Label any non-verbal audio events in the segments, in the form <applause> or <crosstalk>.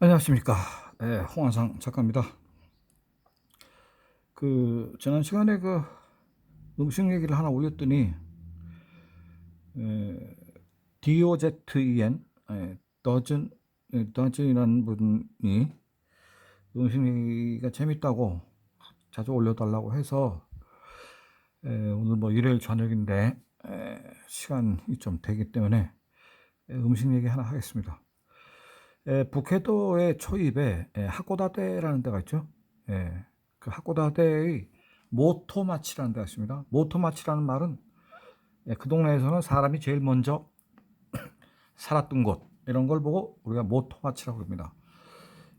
안녕하십니까. 예, 홍한상 작가입니다. 그, 지난 시간에 그 음식 얘기를 하나 올렸더니, 에, DOZEN, 에, 더즌, 에, 더즌이라는 분이 음식 얘기가 재밌다고 자주 올려달라고 해서, 에, 오늘 뭐 일요일 저녁인데, 에, 시간이 좀 되기 때문에 에, 음식 얘기 하나 하겠습니다. 에, 북해도의 초입에 에, 하코다테라는 데가 있죠. 예, 그 하코다테의 모토마치라는 데가 있습니다. 모토마치라는 말은 예, 그 동네에서는 사람이 제일 먼저 <clears throat> 살았던 곳 이런 걸 보고 우리가 모토마치라고 합니다.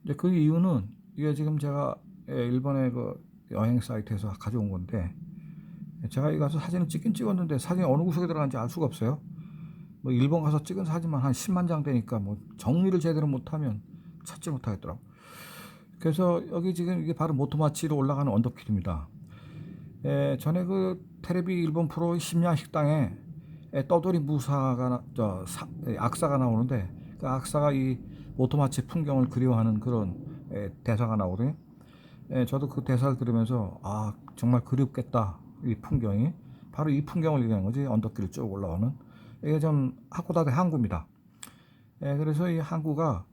이제 그 이유는 이게 지금 제가 예, 일본의 그 여행 사이트에서 가져온 건데 제가 이 가서 사진을 찍긴 찍었는데 사진이 어느 구석에 들어간지 알 수가 없어요. 뭐 일본 가서 찍은 사진만 한 10만 장 되니까 뭐 정리를 제대로 못하면 찾지 못하겠더라고. 그래서 여기 지금 이게 바로 모토마치로 올라가는 언덕길입니다. 에, 전에 그 테레비 일본 프로 심야 식당에 에, 떠돌이 무사가 나, 저 사, 에, 악사가 나오는데 그 악사가 이 모토마치 풍경을 그리워하는 그런 에, 대사가 나오거든요. 에, 저도 그 대사를 들으면서 아 정말 그립겠다 이 풍경이 바로 이 풍경을 얘기하는 거지 언덕길을 쭉 올라오는 이게 좀 하코다테 항구입니다. 예, 그래서 이 항구가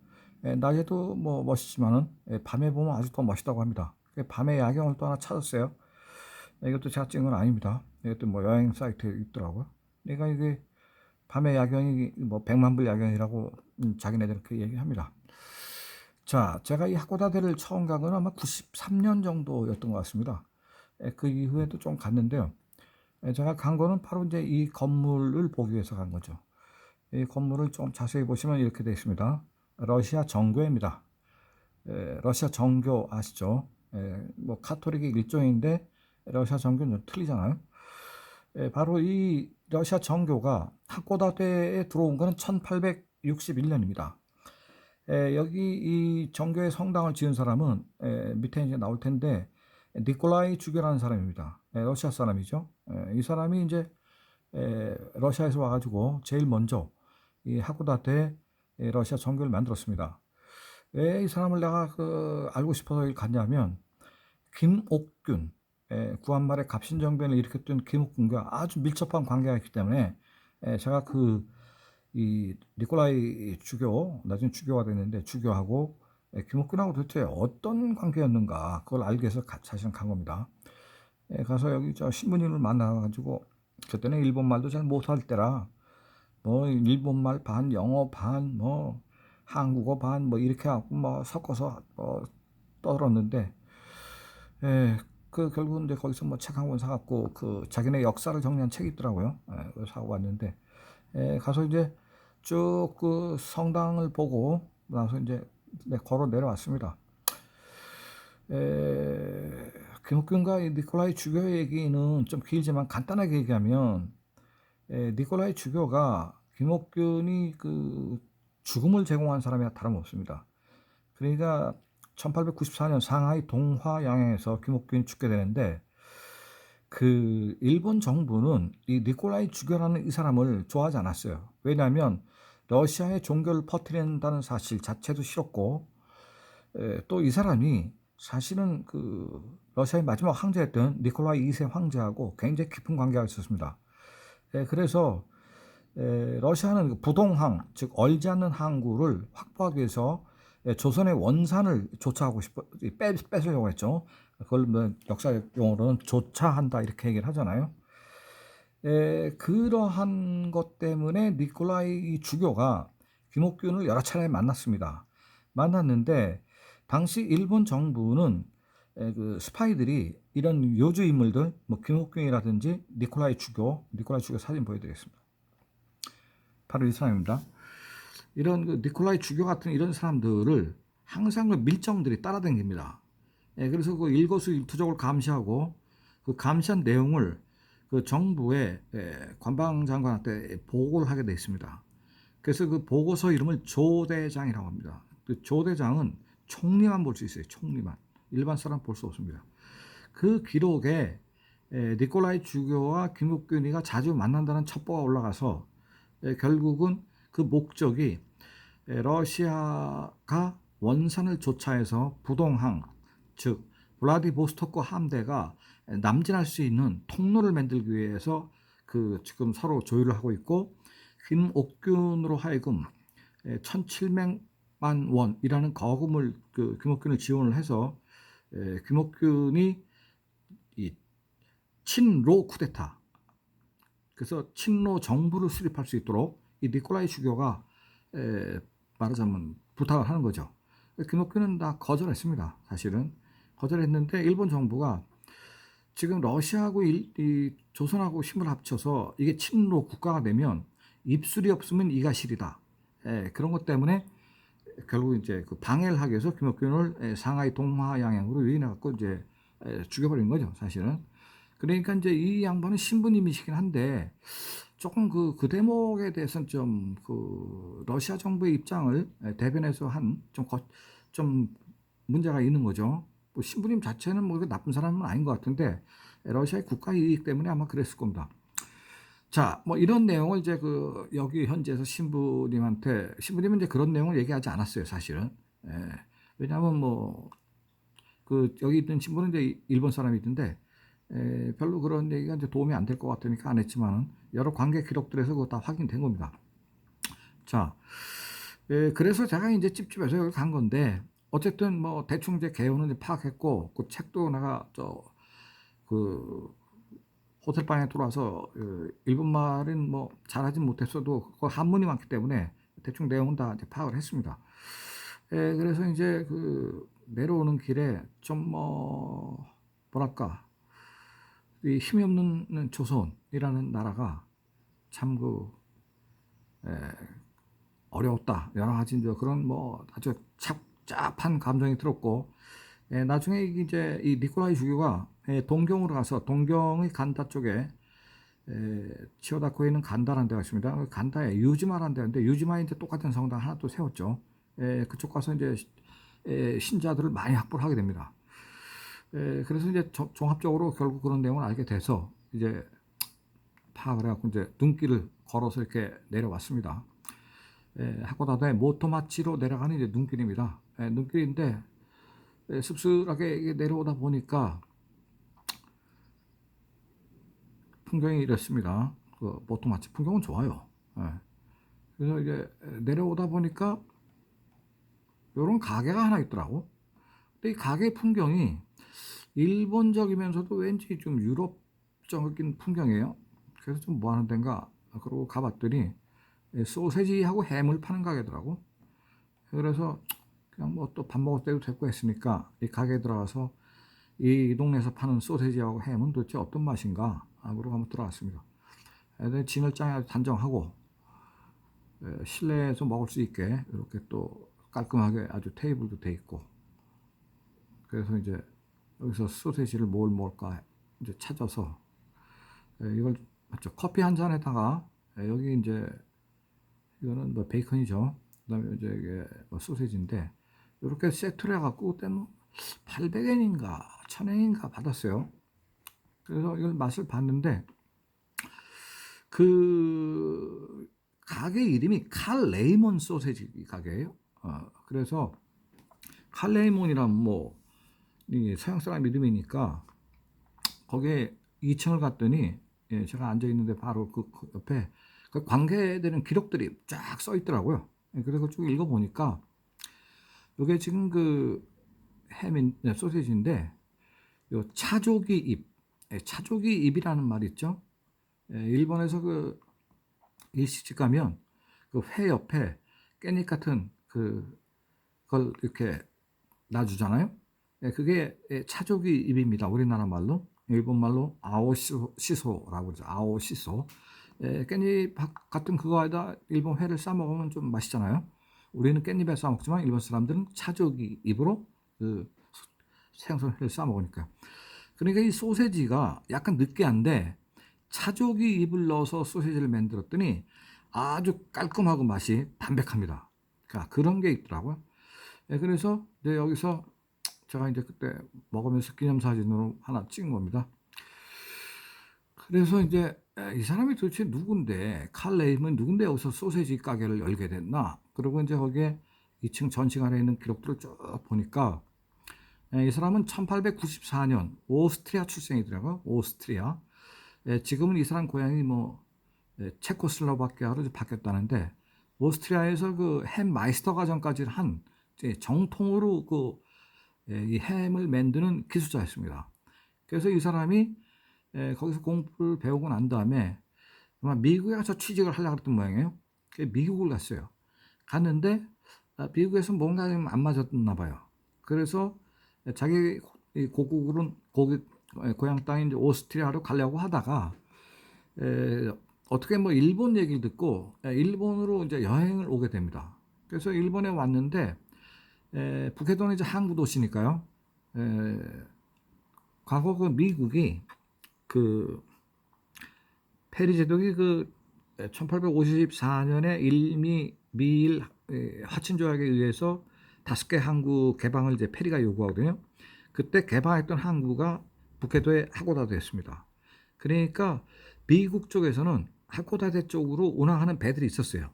예, 낮에도 뭐 멋있지만은 예, 밤에 보면 아주 더 멋있다고 합니다. 그 밤의 야경을 또 하나 찾았어요. 예, 이것도 제가 찍은 건 아닙니다. 이것도 뭐 여행 사이트에 있더라고요. 그러니까 이게 밤의 야경이 뭐 백만 불 야경이라고 음, 자기네들 그 얘기합니다. 자, 제가 이 하코다테를 처음 간 건 아마 93년 정도였던 것 같습니다. 예, 그 이후에도 좀 갔는데요. 예, 제가 간 거는 바로 이제 이 건물을 보기 위해서 간 거죠. 이 건물을 좀 자세히 보시면 이렇게 되어 있습니다. 러시아 정교회입니다. 에, 러시아 정교 아시죠? 에, 뭐 카톨릭의 일종인데 러시아 정교는 좀 틀리잖아요. 에, 바로 이 러시아 정교가 하코다테에 들어온 것은 1861년입니다. 여기 이 정교의 성당을 지은 사람은 에, 밑에 이제 나올 텐데 니콜라이 주교라는 사람입니다. 에, 러시아 사람이죠. 에, 이 사람이 이제 에, 러시아에서 와가지고 제일 먼저 이 하코다테 에, 러시아 정교를 만들었습니다. 왜 이 사람을 내가 그 알고 싶어서 갔냐면 김옥균 에, 구한말에 갑신정변을 일으켰던 김옥균과 아주 밀접한 관계가 있기 때문에 에, 제가 그 이 니콜라이 주교 나중에 주교가 됐는데 주교하고 예, 김옥균하고 도대체 어떤 관계였는가 그걸 알기 위해서 가, 사실은 간 겁니다. 예, 가서 여기 저 신부님을 만나가지고 그때는 일본 말도 잘 못할 때라 뭐 일본 말 반 영어 반 뭐 한국어 반 뭐 이렇게 하고 뭐 섞어서 뭐 떠들었는데 예, 그 결국은 이제 거기서 뭐 책 한 권 사갖고 그 자기네 역사를 정리한 책이 있더라고요. 예, 사고 왔는데 예, 가서 이제 쭉 그 성당을 보고 나서 이제 네, 걸어 내려왔습니다. 에, 김옥균과 니콜라이 주교 얘기는 좀 길지만 간단하게 얘기하면 에, 니콜라이 주교가 김옥균이 그 죽음을 제공한 사람이나 다름없습니다. 그러니까 1894년 상하이 동화양에서 김옥균이 죽게 되는데 그 일본 정부는 이 니콜라이 주교라는 이 사람을 좋아하지 않았어요. 왜냐하면 러시아의 종교를 퍼뜨린다는 사실 자체도 싫었고 또 이 사람이 사실은 그 러시아의 마지막 황제였던 니콜라이 2세 황제하고 굉장히 깊은 관계가 있었습니다. 에, 그래서 에, 러시아는 그 부동항 즉 얼지 않는 항구를 확보하기 위해서 에, 조선의 원산을 조차하고 싶어 빼, 뺏으려고 했죠. 그걸 뭐 역사 용어로는 조차한다 이렇게 얘기를 하잖아요. 에, 그러한 것 때문에 니콜라이 주교가 김옥균을 여러 차례 만났습니다. 만났는데 당시 일본 정부는 에, 그 스파이들이 이런 요주 인물들, 뭐 김옥균이라든지 니콜라이 주교, 니콜라이 주교 사진 보여드리겠습니다. 바로 이 사람입니다. 이런 그 니콜라이 주교 같은 이런 사람들을 항상 그 밀정들이 따라다닙니다. 예, 그래서 그 일거수일투족을 감시하고 그 감시한 내용을 그 정부의 관방장관한테 보고를 하게 돼 있습니다. 그래서 그 보고서 이름을 조대장이라고 합니다. 그 조대장은 총리만 볼 수 있어요. 총리만. 일반 사람 볼 수 없습니다. 그 기록에 니콜라이 주교와 김옥균이가 자주 만난다는 첩보가 올라가서 결국은 그 목적이 러시아가 원산을 조차해서 부동항, 즉 블라디보스토크 함대가 남진할 수 있는 통로를 만들기 위해서 그 지금 서로 조율을 하고 있고 김옥균으로 하여금 1,700 만 원이라는 거금을 그 김옥균을 지원을 해서 에, 김옥균이 이 친로 쿠데타 그래서 친로 정부를 수립할 수 있도록 이 니콜라이 주교가 에, 말하자면 부탁을 하는 거죠. 김옥균은 다 거절했습니다. 사실은 거절했는데 일본 정부가 지금 러시아하고 일, 이 조선하고 힘을 합쳐서 이게 친로 국가가 되면 입술이 없으면 이가 시리다. 예, 그런 것 때문에 결국 이제 그 방해를 하기 위해서 김옥균을 예, 상하이 동화양양으로 유인해 갖고 이제 예, 죽여버린 거죠, 사실은. 그러니까 이제 이 양반은 신부님이시긴 한데 조금 그, 그 대목에 대해서는 좀 그 러시아 정부의 입장을 예, 대변해서 한좀좀 문제가 있는 거죠. 뭐 신부님 자체는 뭐 나쁜 사람은 아닌 것 같은데 러시아의 국가 이익 때문에 아마 그랬을 겁니다. 자, 뭐 이런 내용을 이제 그 여기 현지에서 신부님한테 신부님은 이제 그런 내용을 얘기하지 않았어요, 사실은. 예. 왜냐하면 뭐 그 여기 있던 신부는 이제 일본 사람이던데 에, 별로 그런 얘기가 이제 도움이 안 될 것 같으니까 안 했지만은 여러 관계 기록들에서 그거 다 확인된 겁니다. 자, 에, 그래서 제가 이제 찝찝해서 여기 간 건데 어쨌든 뭐 대충 이제 개요는 파악했고 그 책도 내가 저그 호텔 방에 들어와서 그 일본 말은 뭐 잘하진 못했어도 그 한문이 많기 때문에 대충 내용은 다 이제 파악을 했습니다. 에, 그래서 이제 그 내려오는 길에 좀 뭐 뭐랄까 이 힘이 없는 조선이라는 나라가 참그 어려웠다 여러 가지 이제 그런 뭐 아주 착잡한 감정이 들었고 에, 나중에 이제 이 니콜라이 주교가 에, 동경으로 가서 동경의 간다 쪽에 에, 치오다코에 있는 간다라는 데가 있습니다. 그 간다에 유지마라는 데인데 유지마에 이제 똑같은 성당 하나 또 세웠죠. 에, 그쪽 가서 이제 에, 신자들을 많이 확보를 하게 됩니다. 에, 그래서 이제 저, 종합적으로 결국 그런 내용을 알게 돼서 이제 파악을 해갖고 이제 눈길을 걸어서 이렇게 내려왔습니다. 에, 하코다도의 모토마치로 내려가는 이제 눈길입니다. 에, 눈길인데 에, 씁쓸하게 내려오다 보니까 풍경이 이랬습니다. 그 모토마치 풍경은 좋아요. 에. 그래서 이제 내려오다 보니까 이런 가게가 하나 있더라고. 근데 이 가게 풍경이 일본적이면서도 왠지 좀 유럽적인 풍경이에요. 그래서 좀 뭐 하는 데인가 그러고 가봤더니 소세지하고 햄을 파는 가게더라고. 그래서 그냥 뭐 또 밥 먹을 때도 됐고 했으니까 이 가게에 들어가서 이 동네에서 파는 소세지하고 햄은 도대체 어떤 맛인가 하고 한번 진을 짱 단정하고 실내에서 먹을 수 있게 이렇게 또 깔끔하게 아주 테이블도 돼 있고 그래서 이제 여기서 소세지를 뭘 먹을까 이제 찾아서 이걸 맞죠? 커피 한 잔에다가 여기 이제 이거는 뭐 베이컨이죠? 그다음에 이제 이게 뭐 소세지인데 이렇게 세트를 해갖고 그때는 800엔인가 1000엔인가 받았어요 그래서 이걸 맛을 봤는데 그 가게 이름이 칼 레이몬 소세지 가게예요 어, 그래서 칼 레이몬이란 뭐 서양 사람 이름이니까 거기에 2층을 갔더니 예, 제가 앉아 있는데 바로 그 옆에 그 관계되는 기록들이 쫙 써 있더라고요. 예, 그래서 쭉 읽어 보니까 이게 지금 그 햄인 네, 소세지인데 요 차조기 잎, 예, 차조기 잎이라는 말 있죠. 예, 일본에서 그 일시집 가면 그 회 옆에 깻잎 같은 그 그걸 이렇게 놔주잖아요. 예, 그게 차조기 잎입니다. 우리나라 말로. 일본 말로 아오시소라고 그러죠. 아오시소. 예, 깻잎 같은 그거에다 일본 회를 싸 먹으면 좀 맛있잖아요. 우리는 깻잎에 싸 먹지만 일본 사람들은 차조기 잎으로 그 생선 회를 싸 먹으니까. 그러니까 이 소세지가 약간 느끼한데 차조기 잎을 넣어서 소세지를 만들었더니 아주 깔끔하고 맛이 담백합니다. 그러니까 그런 게 있더라고요. 예, 그래서 네, 여기서 제가 이제 그때 먹으면서 기념사진으로 하나 찍은 겁니다. 그래서 이제 이 사람이 도대체 누군데 칼레임은 누군데 여기서 소세지 가게를 열게 됐나? 그리고 이제 거기에 2층 전시관에 있는 기록들을 쭉 보니까 예, 이 사람은 1894년 오스트리아 출생이더라고요. 오스트리아. 예, 지금은 이 사람 고향이 뭐 예, 체코슬로바키아로 바뀌었다는데 오스트리아에서 그 햄 마이스터 과정까지 한 정통으로 그 이 햄을 만드는 기술자였습니다. 그래서 이 사람이 에, 거기서 공부를 배우고 난 다음에 아마 미국에 가서 취직을 하려고 했던 모양이에요. 미국을 갔어요. 갔는데 아, 미국에서 뭔가 좀 안 맞았나 봐요. 그래서 자기 이 고국으로 고기 에, 고향 땅인 오스트리아로 가려고 하다가 에, 어떻게 뭐 일본 얘기를 듣고 에, 일본으로 이제 여행을 오게 됩니다. 그래서 일본에 왔는데 에, 북해도는 이제 항구 도시니까요. 에, 과거 그 미국이 그 페리 제독이 그 1854년에 일미 미일 에, 하친 조약에 의해서 다섯 개 항구 개방을 이제 페리가 요구하거든요. 그때 개방했던 항구가 북해도의 하고다도였습니다. 그러니까 미국 쪽에서는 하코다대 쪽으로 운항하는 배들이 있었어요.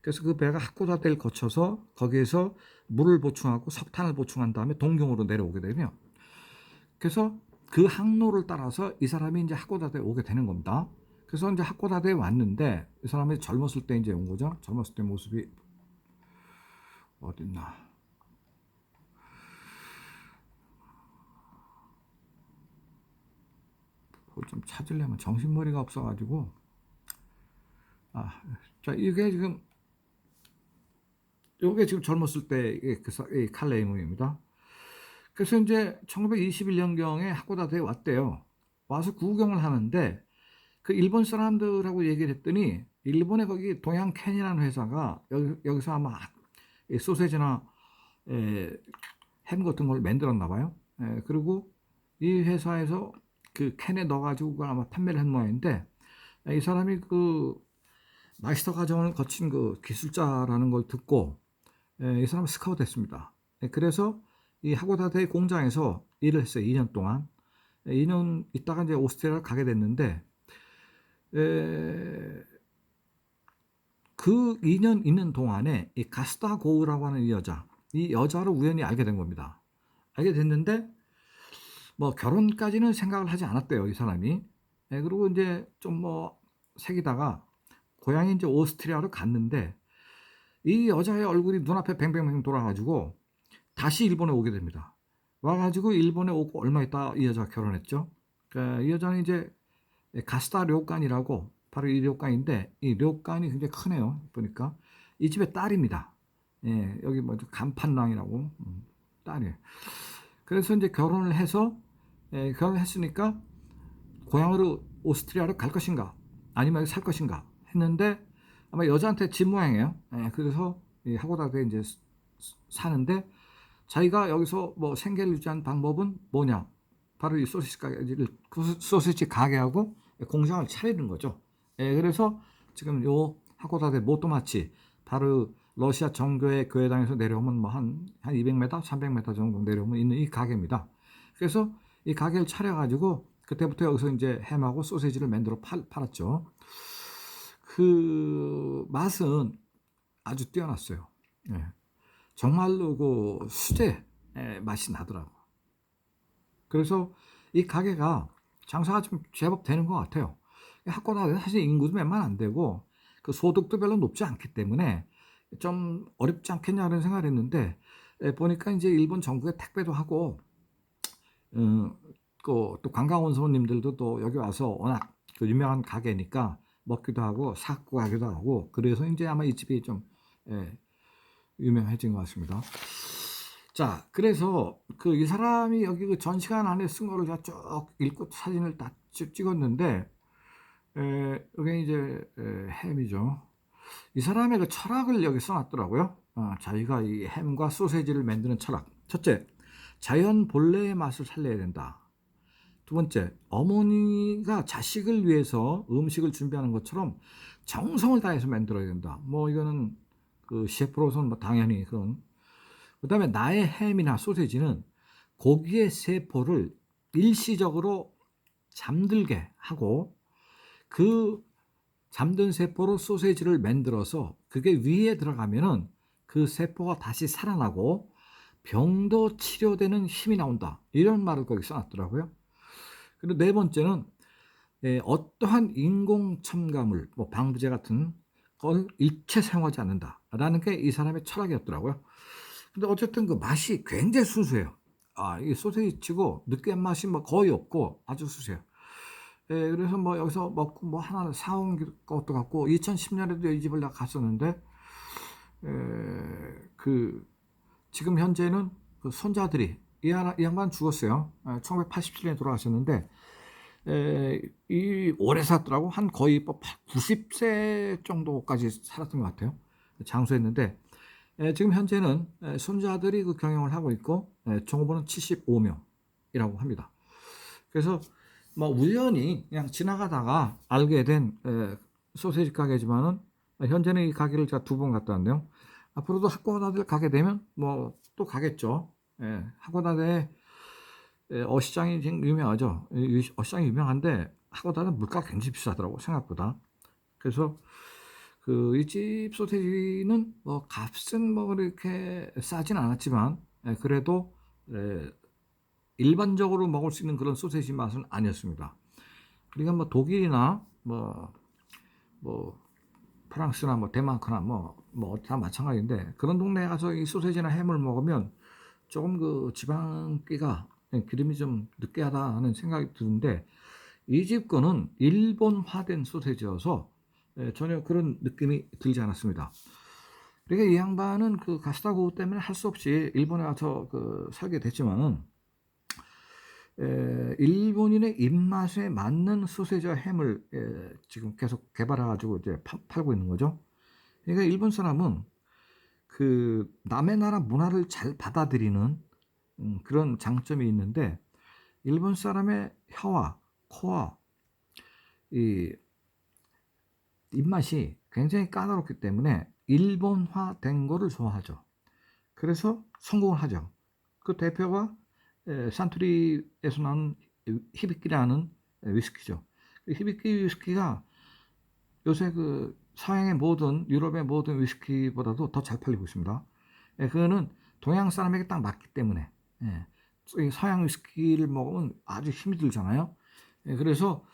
그래서 그 배가 하코다대를 거쳐서 거기에서 물을 보충하고 석탄을 보충한 다음에 동경으로 내려오게 되며 그래서 그 항로를 따라서 이 사람이 이제 하코다대에 오게 되는 겁니다. 그래서 이제 하코다대에 왔는데 이 사람이 젊었을 때 이제 온 거죠. 젊었을 때 모습이 어딨나? 그걸 좀 찾으려면 정신머리가 없어가지고 아, 자 이게 지금 요게 지금 젊었을 때의 그 칼레 이문입니다. 그래서 이제 1921년경에 하코다대에 왔대요. 와서 구경을 하는데 그 일본 사람들하고 얘기를 했더니 일본의 거기 동양 캔이라는 회사가 여기, 여기서 아마 이 소세지나 에, 햄 같은 걸 만들었나 봐요. 에, 그리고 이 회사에서 그 캔에 넣어가지고 그걸 아마 판매를 한 모양인데 이 사람이 그 마스터 과정을 거친 그 기술자라는 걸 듣고 에, 이 사람은 스카우트 됐습니다. 에, 그래서 이 하고다대 공장에서 일을 했어요. 2년 동안. 에, 2년 있다가 이제 오스트리아를 가게 됐는데 에, 그 2년 있는 동안에 이 가스다 고우라고 하는 이 여자, 이 여자를 우연히 알게 된 겁니다. 알게 됐는데 뭐 결혼까지는 생각을 하지 않았대요, 이 사람이. 예, 그리고 이제 좀 뭐 새기다가 고향이 이제 오스트리아로 갔는데 이 여자의 얼굴이 눈앞에 뱅뱅뱅 돌아가지고 다시 일본에 오게 됩니다. 와가지고 일본에 오고 얼마 있다 이 여자가 결혼했죠. 그러니까 이 여자는 이제 가스다 료간이라고 바로 이 료간인데 이 료간이 굉장히 크네요. 보니까 이 집의 딸입니다. 예, 여기 뭐 간판랑이라고 음, 딸이에요. 그래서 이제 결혼을 해서 예, 결혼했으니까 고향으로 오스트리아로 갈 것인가 아니면 여기 살 것인가 했는데 아마 여자한테 진 모양이에요. 예, 그래서 이 하고다에 이제 스- 사는데 자기가 여기서 뭐 생계를 유지하는 방법은 뭐냐? 바로 이 소시지 가게를 그 소시지 가게하고 공장을 차리는 거죠. 예, 그래서 지금 요 하고다대 모토마치 바로 러시아 정교회 교회당에서 내려오면 뭐 한 한 200m, 300m 정도 내려오면 있는 이 가게입니다. 그래서 이 가게를 차려가지고 그때부터 여기서 이제 햄하고 소세지를 만들어 팔, 팔았죠. 그 맛은 아주 뛰어났어요. 예. 정말로 그 수제 의 맛이 나더라고. 그래서 이 가게가 장사가 좀 제법 되는 것 같아요. 학교나 사실 인구도 몇만 안 되고 그 소득도 별로 높지 않기 때문에 좀 어렵지 않겠냐는 생각을 했는데 에, 보니까 이제 일본 정부에 택배도 하고 어, 그 또 관광 온 손님들도 또 여기 와서 워낙 그 유명한 가게니까 먹기도 하고 사고 가기도 하고 그래서 이제 아마 이 집이 좀 예, 유명해진 것 같습니다. 자, 그래서 그 이 사람이 여기 그 전시관 안에 쓴 거를 제가 쭉 읽고 사진을 다 찍- 찍었는데 에, 여기 이제 에, 햄이죠. 이 사람의 그 철학을 여기 써놨더라고요. 어, 자기가 이 햄과 소세지를 만드는 철학. 첫째, 자연 본래의 맛을 살려야 된다. 두 번째, 어머니가 자식을 위해서 음식을 준비하는 것처럼 정성을 다해서 만들어야 된다. 뭐 이거는 그 셰프로서는 뭐 당연히 그런. 그다음에 나의 햄이나 소세지는 고기의 세포를 일시적으로 잠들게 하고 그 잠든 세포로 소세지를 만들어서 그게 위에 들어가면은 그그 세포가 다시 살아나고 병도 치료되는 힘이 나온다. 이런 말을 거기 써놨더라고요. 그리고 네 번째는 예, 어떠한 인공 첨가물, 뭐 방부제 같은 걸 일체 사용하지 않는다라는 게 이 사람의 철학이었더라고요. 근데 어쨌든 그 맛이 굉장히 순수해요. 아, 이 소세지 치고 느끼한 맛이 뭐 거의 없고 아주 순수해요. 예, 그래서 뭐 여기서 먹고 뭐 하나 사온 것도 같고 2010년에도 이 집을 내가 갔었는데 에, 그 지금 현재는 그 손자들이 이, 하나, 이 양반 죽었어요. 1987년에 돌아가셨는데 에, 이 오래 살았더라고 한 거의 뭐 90세 정도까지 살았던 것 같아요. 장수했는데 에, 지금 현재는 에, 손자들이 그 경영을 하고 있고 에, 종업원은 75명이라고 합니다. 그래서 뭐 우연히 그냥 지나가다가 알게 된 에, 소세지 가게지만은 현재는 이 가게를 제가 두 번 갔다 왔는데요. 앞으로도 학고다들 가게 되면 뭐 또 가겠죠. 예, 학고다대 어시장이 지금 유명하죠. 이 어시장이 유명한데 학고다는 물가 굉장히 비싸더라고 생각보다. 그래서 그 이 집 소세지는 뭐 값은 뭐 그렇게 싸진 않았지만 예, 그래도 예, 일반적으로 먹을 수 있는 그런 소세지 맛은 아니었습니다. 그러니까 뭐 독일이나 뭐, 뭐, 프랑스나 뭐 데마크나 뭐, 뭐 다 마찬가지인데 그런 동네에 가서 이 소세지나 햄을 먹으면 조금 그 지방기가 기름이 좀 느끼하다 하는 생각이 드는데 이 집 거는 일본화된 소세지여서 예, 전혀 그런 느낌이 들지 않았습니다. 그러니까 이 양반은 그 가스타고 때문에 할 수 없이 일본에 가서 그 살게 됐지만은 에, 일본인의 입맛에 맞는 소세지와 햄을 에, 지금 계속 개발해가지고 이제 파, 팔고 있는 거죠. 그러니까 일본 사람은 그 남의 나라 문화를 잘 받아들이는 음, 그런 장점이 있는데 일본 사람의 혀와 코와 이 입맛이 굉장히 까다롭기 때문에 일본화된 거를 좋아하죠. 그래서 성공을 하죠. 그 대표가 에, 산토리에서 나온 히비키라는 위스키죠. 그 히비키 위스키가 요새 그 서양의 모든 유럽의 모든 위스키보다도 더 잘 팔리고 있습니다. 예, 그거는 동양 사람에게 딱 맞기 때문에 예, 이 서양 위스키를 먹으면 아주 힘이 들잖아요. 예, 그래서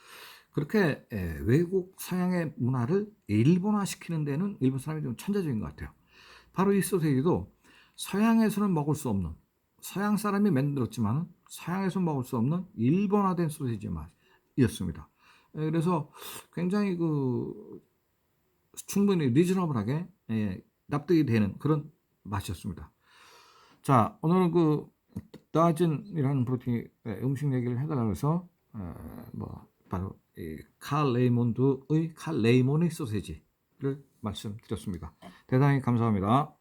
그렇게 예, 외국 서양의 문화를 일본화 시키는 데는 일본 사람이 좀 천재적인 것 같아요. 바로 이 소세지도 서양에서는 먹을 수 없는 서양 사람이 만들었지만 서양에서 먹을 수 없는 일본화된 소시지 맛이었습니다. 예, 그래서 굉장히 그 충분히 리즈너블하게 예, 납득이 되는 그런 맛이었습니다. 자, 오늘은 그 다진이라는 프로틴 음식 얘기를 해달라고 해서 어, 뭐 바로 이칼 레이몬드의 칼 레이몬의 소세지를 말씀드렸습니다. 대단히 감사합니다.